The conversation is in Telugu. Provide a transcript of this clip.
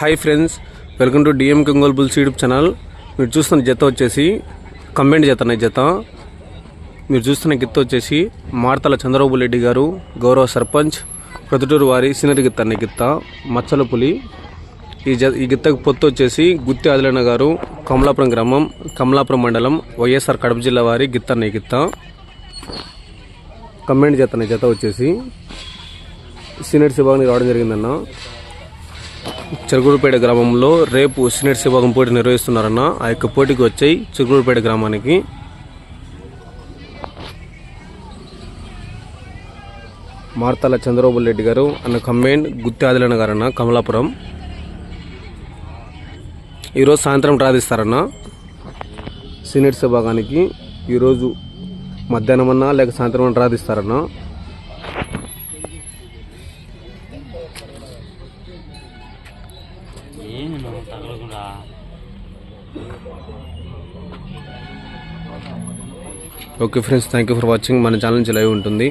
Hi friends welcome to DM కంగోల్ బుల్స్ యూట్యూబ్ ఛానల్ మీరు చూస్తున్న జత వచ్చేసి కంబైండ్ జత అనే జత. మీరు చూస్తున్న గిత్త వచ్చేసి మార్తల చంద్రబాబు రెడ్డి గారు గౌరవ సర్పంచ్ ప్రొద్దుటూరు వారి సీనియర్ గిత్త అనే గిత్త మచ్చల పులి. ఈ జ ఈ గిత్తకు పొత్తు వచ్చేసి గుత్తి ఆదిలన్న గారు కమలాపురం గ్రామం కమలాపురం మండలం వైఎస్ఆర్ కడప జిల్లా వారి గిత్త అనే గిత్త. కంబైండ్ జత అనే జత వచ్చేసి. సీనియర్ విభాగానికి రావడం జరిగిందన్న. చిరుగురుపేట గ్రామంలో రేపు సీనియర్ విభాగం పోటీ నిర్వహిస్తున్నారన్న ఆ యొక్క పోటీకి వచ్చాయి చెరుగురుపేట గ్రామానికి. మార్తాల చంద్రబాబు రెడ్డి గారు అన్న కంబైన్ గుత్తి ఆదిలన్న గారు అన్న కమలాపురం. ఈరోజు సాయంత్రం ప్రార్థిస్తారన్న సీనియర్ విభాగానికి ఈరోజు మధ్యాహ్నం అన్నా లేక సాయంత్రం అన్నా ఏంది మనం తగలకుండా okay friends thank you for watching మన ఛానల్ నుంచి లైవ్ ఉంటుంది.